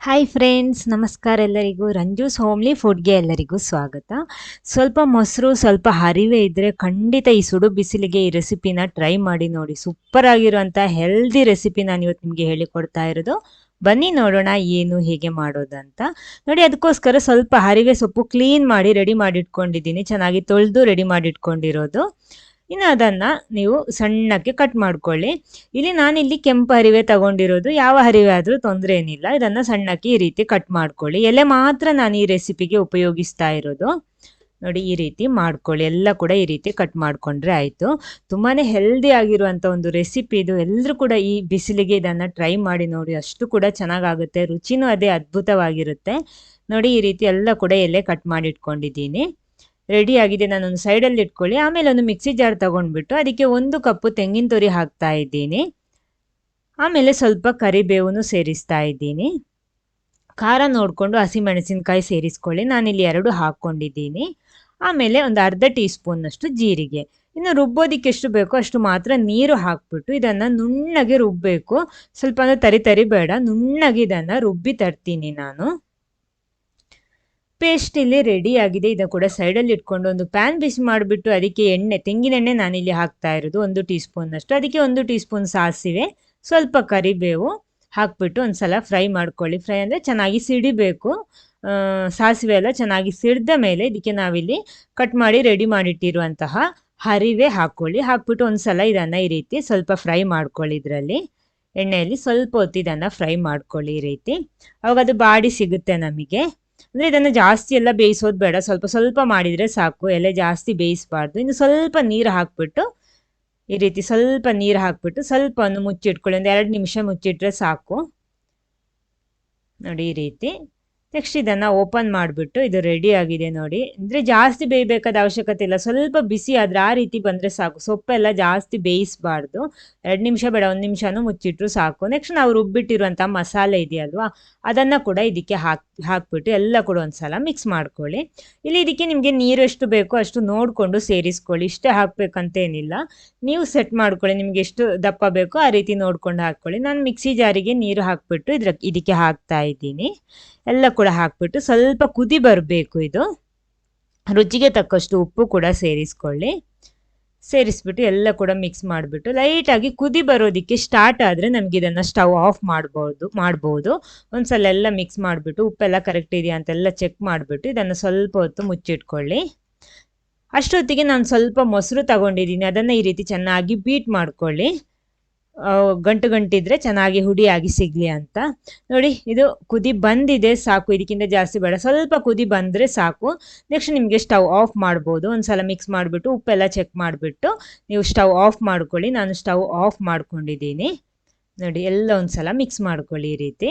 Hi friends ನಮಸ್ಕಾರ ಎಲ್ಲರಿಗೂ. ರಂಜೂಸ್ homely ಫುಡ್ಗೆ ಎಲ್ಲರಿಗೂ ಸ್ವಾಗತ. ಸ್ವಲ್ಪ ಮೊಸರು, ಸ್ವಲ್ಪ ಹರಿವೆ ಇದ್ದರೆ ಖಂಡಿತ ಈ ಸುಡು ಬಿಸಿಲಿಗೆ ಈ ರೆಸಿಪಿನ ಟ್ರೈ ಮಾಡಿ ನೋಡಿ. ಸೂಪರ್ ಆಗಿರುವಂಥ ಹೆಲ್ದಿ ರೆಸಿಪಿ ನಾನು ಇವತ್ತು ನಿಮಗೆ ಹೇಳಿಕೊಡ್ತಾ ಇರೋದು. ಬನ್ನಿ ನೋಡೋಣ ಏನು, ಹೇಗೆ ಮಾಡೋದಂತ. ನೋಡಿ, ಅದಕ್ಕೋಸ್ಕರ ಸ್ವಲ್ಪ ಹರಿವೆ ಸೊಪ್ಪು ಕ್ಲೀನ್ ಮಾಡಿ ರೆಡಿ ಮಾಡಿ ಇಟ್ಕೊಂಡಿದ್ದೀನಿ ಚೆನ್ನಾಗಿ ತೊಳೆದು ರೆಡಿ ಮಾಡಿ ಇಟ್ಕೊಂಡಿರೋದು ಇನ್ನು ಅದನ್ನು ನೀವು ಸಣ್ಣಕ್ಕೆ ಕಟ್ ಮಾಡ್ಕೊಳ್ಳಿ. ಇಲ್ಲಿ ನಾನಿಲ್ಲಿ ಕೆಂಪು ಹರಿವೆ ತಗೊಂಡಿರೋದು, ಯಾವ ಹರಿವೆ ಆದರೂ ತೊಂದರೆ ಏನಿಲ್ಲ. ಇದನ್ನು ಸಣ್ಣಕ್ಕೆ ಈ ರೀತಿ ಕಟ್ ಮಾಡ್ಕೊಳ್ಳಿ. ಎಲೆ ಮಾತ್ರ ನಾನು ಈ ರೆಸಿಪಿಗೆ ಉಪಯೋಗಿಸ್ತಾ ಇರೋದು. ನೋಡಿ, ಈ ರೀತಿ ಮಾಡ್ಕೊಳ್ಳಿ. ಎಲ್ಲ ಕೂಡ ಈ ರೀತಿ ಕಟ್ ಮಾಡಿಕೊಂಡ್ರೆ ಆಯಿತು. ತುಂಬಾ ಹೆಲ್ದಿ ಆಗಿರುವಂಥ ಒಂದು ರೆಸಿಪಿ ಇದು. ಎಲ್ಲರೂ ಕೂಡ ಈ ಬಿಸಿಲಿಗೆ ಇದನ್ನು ಟ್ರೈ ಮಾಡಿ ನೋಡಿ. ಅಷ್ಟು ಕೂಡ ಚೆನ್ನಾಗಾಗುತ್ತೆ. ರುಚಿನೂ ಅದೇ ಅದ್ಭುತವಾಗಿರುತ್ತೆ. ನೋಡಿ, ಈ ರೀತಿ ಎಲ್ಲ ಕೂಡ ಎಲೆ ಕಟ್ ಮಾಡಿ ಇಟ್ಕೊಂಡಿದ್ದೀನಿ ರೆಡಿ ಆಗಿದೆ, ನಾನೊಂದು ಸೈಡಲ್ಲಿ ಇಟ್ಕೊಳ್ಳಿ. ಆಮೇಲೆ ಒಂದು ಮಿಕ್ಸಿ ಜಾರ್ ತಗೊಂಡ್ಬಿಟ್ಟು ಅದಕ್ಕೆ ಒಂದು ಕಪ್ಪು ತೆಂಗಿನ ತುರಿ ಹಾಕ್ತಾ ಇದ್ದೀನಿ. ಆಮೇಲೆ ಸ್ವಲ್ಪ ಕರಿಬೇವನ್ನು ಸೇರಿಸ್ತಾ ಇದ್ದೀನಿ. ಖಾರ ನೋಡಿಕೊಂಡು ಹಸಿಮೆಣಸಿನಕಾಯಿ ಸೇರಿಸ್ಕೊಳ್ಳಿ. ನಾನಿಲ್ಲಿ ಎರಡು ಹಾಕ್ಕೊಂಡಿದ್ದೀನಿ. ಆಮೇಲೆ ಒಂದು ಅರ್ಧ ಟೀ ಸ್ಪೂನ್ನಷ್ಟು ಜೀರಿಗೆ. ಇನ್ನು ರುಬ್ಬೋದಿಕ್ಕೆ ಎಷ್ಟು ಬೇಕೋ ಅಷ್ಟು ಮಾತ್ರ ನೀರು ಹಾಕ್ಬಿಟ್ಟು ಇದನ್ನು ನುಣ್ಣಗೆ ರುಬ್ಬಬೇಕು ಸ್ವಲ್ಪ ಅಂದರೆ ತರಿ ತರಿ ಬೇಡ. ನುಣ್ಣಗೆ ಇದನ್ನು ರುಬ್ಬಿ ತರ್ತೀನಿ ನಾನು. ಪೇಸ್ಟ್ ಇಲ್ಲಿ ರೆಡಿ ಆಗಿದೆ. ಇದನ್ನು ಕೂಡ ಸೈಡಲ್ಲಿ ಇಟ್ಕೊಂಡು ಒಂದು ಪ್ಯಾನ್ ಬಿಸಿ ಮಾಡಿಬಿಟ್ಟು ಅದಕ್ಕೆ ಎಣ್ಣೆ, ತೆಂಗಿನೆಣ್ಣೆ ನಾನಿಲ್ಲಿ ಹಾಕ್ತಾ ಇರೋದು. ಒಂದು ಟೀ ಸ್ಪೂನ್ನಷ್ಟು ಅದಕ್ಕೆ ಒಂದು ಟೀ ಸ್ಪೂನ್ ಸಾಸಿವೆ, ಸ್ವಲ್ಪ ಕರಿಬೇವು ಹಾಕ್ಬಿಟ್ಟು ಒಂದು ಸಲ ಫ್ರೈ ಮಾಡ್ಕೊಳ್ಳಿ. ಫ್ರೈ ಅಂದರೆ ಚೆನ್ನಾಗಿ ಸಿಡಿಬೇಕು. ಸಾಸಿವೆ ಎಲ್ಲ ಚೆನ್ನಾಗಿ ಸಿಡಿದ ಮೇಲೆ ಇದಕ್ಕೆ ನಾವಿಲ್ಲಿ ಕಟ್ ಮಾಡಿ ರೆಡಿ ಮಾಡಿಟ್ಟಿರುವಂತಹ ಹರಿವೆ ಹಾಕ್ಕೊಳ್ಳಿ. ಹಾಕ್ಬಿಟ್ಟು ಒಂದು ಸಲ ಇದನ್ನು ಈ ರೀತಿ ಸ್ವಲ್ಪ ಫ್ರೈ ಮಾಡ್ಕೊಳ್ಳಿ ಇದರಲ್ಲಿ. ಎಣ್ಣೆಯಲ್ಲಿ ಸ್ವಲ್ಪ ಹೊತ್ತು ಇದನ್ನು ಫ್ರೈ ಮಾಡ್ಕೊಳ್ಳಿ ಈ ರೀತಿ. ಅವಾಗ ಅದು ಬಾಡಿ ಸಿಗುತ್ತೆ ನಮಗೆ. ಅಂದರೆ ಇದನ್ನು ಜಾಸ್ತಿ ಎಲ್ಲ ಬೇಯಿಸೋದು ಬೇಡ. ಸ್ವಲ್ಪ ಸ್ವಲ್ಪ ಮಾಡಿದರೆ ಸಾಕು. ಎಲೆ ಜಾಸ್ತಿ ಬೇಯಿಸಬಾರ್ದು. ಇನ್ನು ಸ್ವಲ್ಪ ನೀರು ಹಾಕ್ಬಿಟ್ಟು, ಈ ರೀತಿ ಸ್ವಲ್ಪ ನೀರು ಹಾಕ್ಬಿಟ್ಟು ಸ್ವಲ್ಪ ಒಂದು ಮುಚ್ಚಿಟ್ಕೊಳ್ಳಿ. ಒಂದು ಎರಡು ನಿಮಿಷ ಮುಚ್ಚಿಟ್ರೆ ಸಾಕು. ನೋಡಿ ಈ ರೀತಿ. ನೆಕ್ಸ್ಟ್ ಇದನ್ನು ಓಪನ್ ಮಾಡಿಬಿಟ್ಟು ಇದು ರೆಡಿ ಆಗಿದೆ ನೋಡಿ. ಅಂದರೆ ಜಾಸ್ತಿ ಬೇಯಬೇಕಾದ ಅವಶ್ಯಕತೆ ಇಲ್ಲ. ಸ್ವಲ್ಪ ಬಿಸಿ ಆದರೆ ಆ ರೀತಿ ಬಂದರೆ ಸಾಕು. ಸೊಪ್ಪೆಲ್ಲ ಜಾಸ್ತಿ ಬೇಯಿಸಬಾರ್ದು. ಎರಡು ನಿಮಿಷ ಬೇಡ, ಒಂದು ನಿಮಿಷನೂ ಮುಚ್ಚಿಟ್ರು ಸಾಕು. ನೆಕ್ಸ್ಟ್ ನಾವು ರುಬ್ಬಿಟ್ಟಿರುವಂಥ ಮಸಾಲೆ ಇದೆಯಲ್ವಾ, ಅದನ್ನು ಕೂಡ ಇದಕ್ಕೆ ಹಾಕಿ, ಹಾಕ್ಬಿಟ್ಟು ಎಲ್ಲ ಕೂಡ ಒಂದು ಸಲ ಮಿಕ್ಸ್ ಮಾಡ್ಕೊಳ್ಳಿ. ಇಲ್ಲಿ ಇದಕ್ಕೆ ನಿಮಗೆ ನೀರು ಎಷ್ಟು ಬೇಕೋ ಅಷ್ಟು ನೋಡಿಕೊಂಡು ಸೇರಿಸ್ಕೊಳ್ಳಿ. ಇಷ್ಟೇ ಹಾಕಬೇಕಂತೇನಿಲ್ಲ. ನೀವು ಸೆಟ್ ಮಾಡ್ಕೊಳ್ಳಿ. ನಿಮಗೆ ಎಷ್ಟು ದಪ್ಪ ಬೇಕೋ ಆ ರೀತಿ ನೋಡ್ಕೊಂಡು ಹಾಕ್ಕೊಳ್ಳಿ. ನಾನು ಮಿಕ್ಸಿ ಜಾರಿಗೆ ನೀರು ಹಾಕ್ಬಿಟ್ಟು ಇದಕ್ಕೆ ಹಾಕ್ತಾ ಇದ್ದೀನಿ. ಎಲ್ಲ ಕೂಡ ಹಾಕ್ಬಿಟ್ಟು ಸ್ವಲ್ಪ ಕುದಿ ಬರಬೇಕು ಇದು. ರುಚಿಗೆ ತಕ್ಕಷ್ಟು ಉಪ್ಪು ಕೂಡ ಸೇರಿಸ್ಕೊಳ್ಳಿ. ಸೇರಿಸ್ಬಿಟ್ಟು ಎಲ್ಲ ಕೂಡ ಮಿಕ್ಸ್ ಮಾಡಿಬಿಟ್ಟು ಲೈಟಾಗಿ ಕುದಿ ಬರೋದಕ್ಕೆ ಸ್ಟಾರ್ಟ್ ಆದರೆ ನಮಗೆ ಇದನ್ನು ಸ್ಟವ್ ಆಫ್ ಮಾಡ್ಬೋದು ಮಾಡ್ಬೋದು. ಒಂದು ಸಲ ಎಲ್ಲ ಮಿಕ್ಸ್ ಮಾಡಿಬಿಟ್ಟು ಉಪ್ಪೆಲ್ಲ ಕರೆಕ್ಟ್ ಇದೆಯಾ ಅಂತೆಲ್ಲ ಚೆಕ್ ಮಾಡಿಬಿಟ್ಟು ಇದನ್ನು ಸ್ವಲ್ಪ ಹೊತ್ತು ಮುಚ್ಚಿಟ್ಕೊಳ್ಳಿ. ಅಷ್ಟೊತ್ತಿಗೆ ನಾನು ಸ್ವಲ್ಪ ಮೊಸರು ತಗೊಂಡಿದ್ದೀನಿ, ಅದನ್ನು ಈ ರೀತಿ ಚೆನ್ನಾಗಿ ಬೀಟ್ ಮಾಡ್ಕೊಳ್ಳಿ. ಗಂಟು ಗಂಟಿದ್ರೆ ಚೆನ್ನಾಗಿ ಹುಡಿಯಾಗಿ ಸಿಗಲಿ ಅಂತ. ನೋಡಿ, ಇದು ಕುದಿ ಬಂದಿದೆ ಸಾಕು, ಇದಕ್ಕಿಂತ ಜಾಸ್ತಿ ಬೇಡ. ಸ್ವಲ್ಪ ಕುದಿ ಬಂದರೆ ಸಾಕು. ನೆಕ್ಸ್ಟ್ ನಿಮಗೆ ಸ್ಟವ್ ಆಫ್ ಮಾಡ್ಬೋದು. ಒಂದು ಸಲ ಮಿಕ್ಸ್ ಮಾಡಿಬಿಟ್ಟು ಉಪ್ಪೆಲ್ಲ ಚೆಕ್ ಮಾಡಿಬಿಟ್ಟು ನೀವು ಸ್ಟವ್ ಆಫ್ ಮಾಡ್ಕೊಳ್ಳಿ. ನಾನು ಸ್ಟವ್ ಆಫ್ ಮಾಡ್ಕೊಂಡಿದ್ದೀನಿ. ನೋಡಿ, ಎಲ್ಲ ಒಂದು ಸಲ ಮಿಕ್ಸ್ ಮಾಡ್ಕೊಳ್ಳಿ ಈ ರೀತಿ.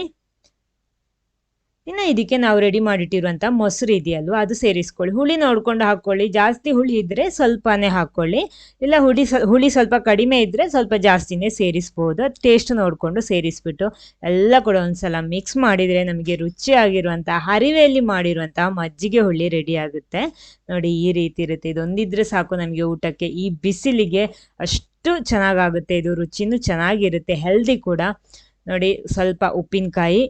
ಇನ್ನು ಇದಕ್ಕೆ ನಾವು ರೆಡಿ ಮಾಡಿಟ್ಟಿರುವಂಥ ಮೊಸರು ಇದೆಯಲ್ವ, ಅದು ಸೇರಿಸ್ಕೊಳ್ಳಿ. ಹುಳಿ ನೋಡ್ಕೊಂಡು ಹಾಕ್ಕೊಳ್ಳಿ ಜಾಸ್ತಿ ಹುಳಿ ಇದ್ದರೆ ಸ್ವಲ್ಪನೇ ಹಾಕ್ಕೊಳ್ಳಿ ಇಲ್ಲ ಹುಳಿ ಹುಳಿ ಸ್ವಲ್ಪ ಕಡಿಮೆ ಇದ್ದರೆ ಸ್ವಲ್ಪ ಜಾಸ್ತಿನೇ ಸೇರಿಸ್ಬೋದು. ಟೇಸ್ಟ್ ನೋಡಿಕೊಂಡು ಸೇರಿಸ್ಬಿಟ್ಟು ಎಲ್ಲ ಕೂಡ ಒಂದ್ಸಲ ಮಿಕ್ಸ್ ಮಾಡಿದರೆ ನಮಗೆ ರುಚಿಯಾಗಿರುವಂಥ ಹರಿವೆಯಲ್ಲಿ ಮಾಡಿರುವಂಥ ಮಜ್ಜಿಗೆ ಹುಳಿ ರೆಡಿ ಆಗುತ್ತೆ. ನೋಡಿ ಈ ರೀತಿ ಇರುತ್ತೆ. ಇದೊಂದಿದ್ರೆ ಸಾಕು ನಮಗೆ ಊಟಕ್ಕೆ. ಈ ಬಿಸಿಲಿಗೆ ಅಷ್ಟು ಚೆನ್ನಾಗಾಗುತ್ತೆ. ಇದು ರುಚಿನೂ ಚೆನ್ನಾಗಿರುತ್ತೆ. ಹೆಲ್ದಿ ಕೂಡ. ನೋಡಿ ಸ್ವಲ್ಪ ಉಪ್ಪಿನಕಾಯಿ.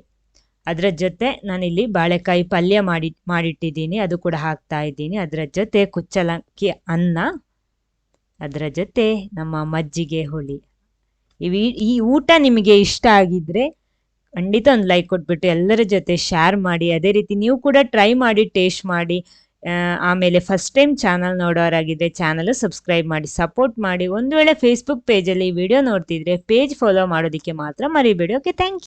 ಅದರ ಜೊತೆ ನಾನಿಲ್ಲಿ ಬಾಳೆಕಾಯಿ ಪಲ್ಯ ಮಾಡಿ, ಮಾಡಿಟ್ಟಿದ್ದೀನಿ. ಅದು ಕೂಡ ಹಾಕ್ತಾ ಇದ್ದೀನಿ. ಅದರ ಜೊತೆ ಕುಚ್ಚಲಕ್ಕಿ ಅನ್ನ, ಅದರ ಜೊತೆ ನಮ್ಮ ಮಜ್ಜಿಗೆ ಹುಳಿ. ಇವಿ, ಈ ಊಟ ನಿಮಗೆ ಇಷ್ಟ ಆಗಿದ್ರೆ ಖಂಡಿತ ಒಂದು ಲೈಕ್ ಕೊಟ್ಬಿಟ್ಟು ಎಲ್ಲರ ಜೊತೆ ಶೇರ್ ಮಾಡಿ. ಅದೇ ರೀತಿ ನೀವು ಕೂಡ ಟ್ರೈ ಮಾಡಿ ಟೇಸ್ಟ್ ಮಾಡಿ. ಆಮೇಲೆ ಫಸ್ಟ್ ಟೈಮ್ ಚಾನಲ್ ನೋಡೋರಾಗಿದ್ದರೆ ಚಾನಲ್ ಸಬ್ಸ್ಕ್ರೈಬ್ ಮಾಡಿ ಸಪೋರ್ಟ್ ಮಾಡಿ. ಒಂದು ವೇಳೆ ಫೇಸ್ಬುಕ್ ಪೇಜಲ್ಲಿ ವಿಡಿಯೋ ನೋಡ್ತಿದ್ರೆ ಪೇಜ್ ಫಾಲೋ ಮಾಡೋದಕ್ಕೆ ಮಾತ್ರ ಮರಿಬೇಡಿ. Okay thank you